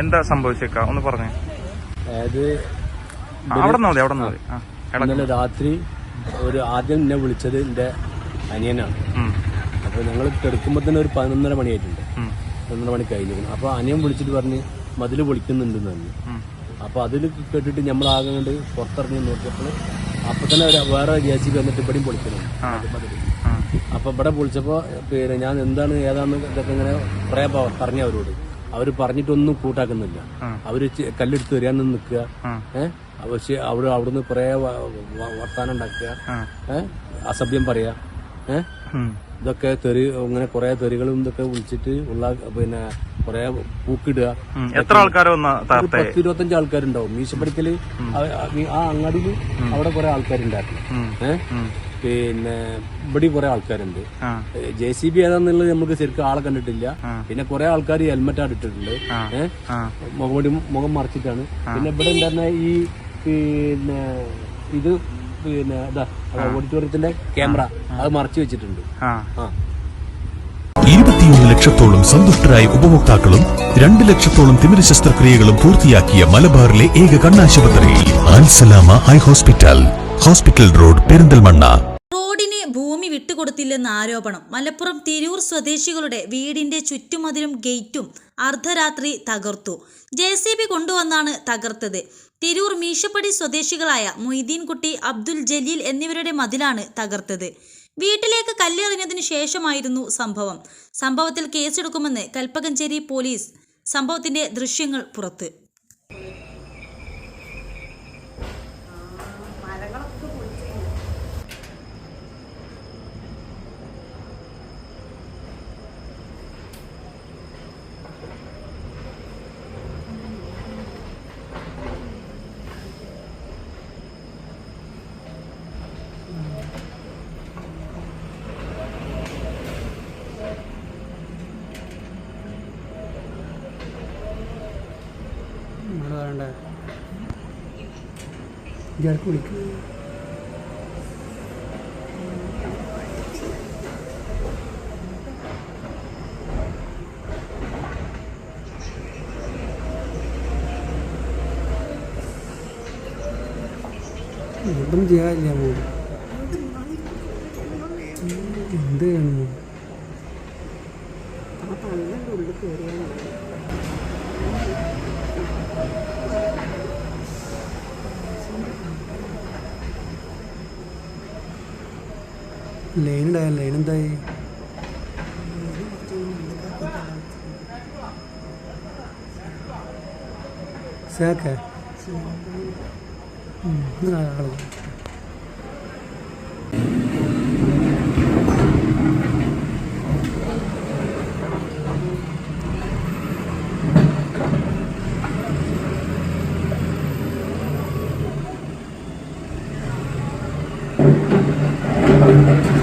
എന്താ സംഭവിച്ചേക്ക? ഒന്ന് പറഞ്ഞു. അതായത് അവിടെ മതി അവിടെ മതി. ഇന്നലെ രാത്രി ഒരു ആദ്യം എന്നെ വിളിച്ചത് എന്റെ അനിയനാണ്. അപ്പൊ ഞങ്ങൾ കിടക്കുമ്പോ തന്നെ ഒരു പതിനൊന്നര മണിയായിട്ടുണ്ട്. പതിനൊന്നര മണി കഴിഞ്ഞിരുന്നു അപ്പൊ അനിയൻ വിളിച്ചിട്ട് പറഞ്ഞ് മതിൽ പൊളിക്കുന്നുണ്ട് പറഞ്ഞു. അപ്പൊ അതിൽ കേട്ടിട്ട് നമ്മൾ ആകെ കണ്ട് പുറത്തിറങ്ങി നോക്കിയപ്പോൾ അപ്പൊ തന്നെ വേറെ ജെ സി ബി വന്നിട്ട് ഇവിടെയും പൊളിക്കുന്നുണ്ട് അപ്പൊ ഇവിടെ പൊളിച്ചപ്പോ പിന്നെ ഞാൻ എന്താണ് ഏതാണെന്ന് ഇതൊക്കെ ഇങ്ങനെ പറയാ പറഞ്ഞു അവരോട്. അവർ പറഞ്ഞിട്ടൊന്നും കൂട്ടാക്കുന്നില്ല. അവർ കല്ലെടുത്ത് വരിക നിന്ന് നിൽക്കുക. ഏഹ് പക്ഷെ അവിടെ അവിടുന്ന് കുറേ വർത്താനം ഉണ്ടാക്കുക. ഏഹ് അസഭ്യം പറയാ. ഏഹ് ഇതൊക്കെ തെറി ഇങ്ങനെ കുറെ തെറികളും ഇതൊക്കെ വിളിച്ചിട്ട് ഉള്ള പിന്നെ കുറെ പൂക്കിടുക. എത്ര തകർത്തേ? പത്ത് ഇരുപത്തഞ്ച് ആൾക്കാരുണ്ടാവും. മീശപ്പടിക്കൽ ആ- അങ്ങാടിയിൽ അവിടെ കുറെ ആൾക്കാരുണ്ടായിരുന്നു. ഏഹ്. പിന്നെ ഇവിടെ കുറെ ആൾക്കാരുണ്ട്. ജെ സി ബി ഏതാന്നുള്ളത് നമുക്ക് ശരിക്കും ആളെ കണ്ടിട്ടില്ല. പിന്നെ കുറെ ആൾക്കാർ ഹെൽമെറ്റ് ഇട്ടിട്ടുണ്ട് മുഖം മുഖം മറച്ചിട്ടാണ്. പിന്നെ ഇവിടെ ഉണ്ടായിരുന്ന ഈ പിന്നെ ഇത് പിന്നെ ഇതാ ഓഡിറ്റോറിയത്തിന്റെ ക്യാമറ. അത് മറച്ചു വെച്ചിട്ടുണ്ട്. ഇരുപത്തിയൊന്ന് ലക്ഷത്തോളം സന്തുഷ്ടരായ ഉപഭോക്താക്കളും രണ്ട് ലക്ഷത്തോളം തിമിര ശസ്ത്രക്രിയകളും പൂർത്തിയാക്കിയ മലബാറിലെ ഏക കണ്ണാശുപത്രി ആൻസലാമ eye hospital. Hospital road Perinthalmanna. ഭൂമി വിട്ടുകൊടുത്തില്ലെന്ന ആരോപണം. മലപ്പുറം തിരൂർ സ്വദേശികളുടെ വീടിന്റെ ചുറ്റുമതിലും ഗേറ്റും അർദ്ധരാത്രി തകർത്തു. ജെ സി ബി കൊണ്ടുവന്നാണ് തകർത്തത്. തിരൂർ മീശപ്പടി സ്വദേശികളായ മൊയ്തീൻകുട്ടി അബ്ദുൽ ജലീൽ എന്നിവരുടെ മതിലാണ് തകർത്തത്. വീട്ടിലേക്ക് കല്ലെറിഞ്ഞതിനു ശേഷമായിരുന്നു സംഭവം. സംഭവത്തിൽ കേസെടുക്കുമെന്ന് കൽപ്പകഞ്ചേരി പോലീസ് സംഭവത്തിന്റെ ദൃശ്യങ്ങൾ പുറത്ത് നമ്മൾ വേണ്ട ഇയാൾക്ക് വിളിക്കും. ഒന്നും ചെയ്യാനില്ല മോൻ എന്ത് ചെയ്യണം ലൈൻ లేనిడా లేనిదాయి శాఖ Thank you.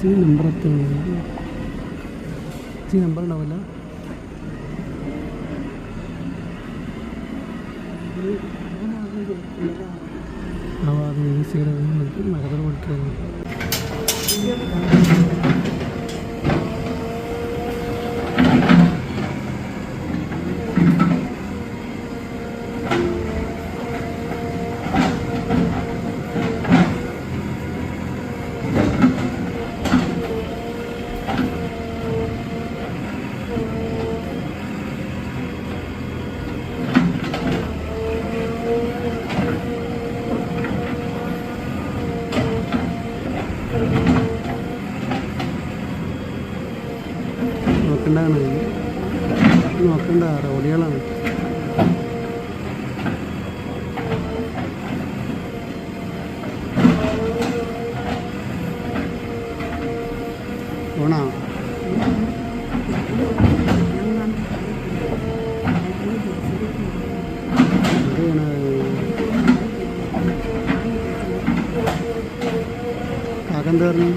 സി നമ്പർ എത്തുന്നു സി നമ്പർ ഉണ്ടാവില്ല. ആ അത് സിയുടെ നഗരം പഠിക്കുന്നത് നോക്കണ്ടാണ് നോക്കണ്ട റോഡികളാണ്. ഓണാ. കാക്കെന്താ പറഞ്ഞു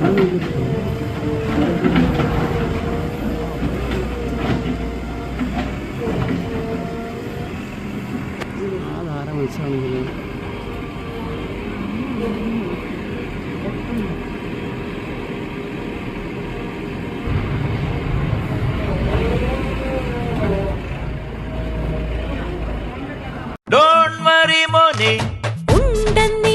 ഇത് വർത്താനം ചെയ്തിട്ട് അതാരാ മനസ്സിലാണെങ്കിലും ഡോൺ വറി മോനെ ഉണ്ടെന്നീ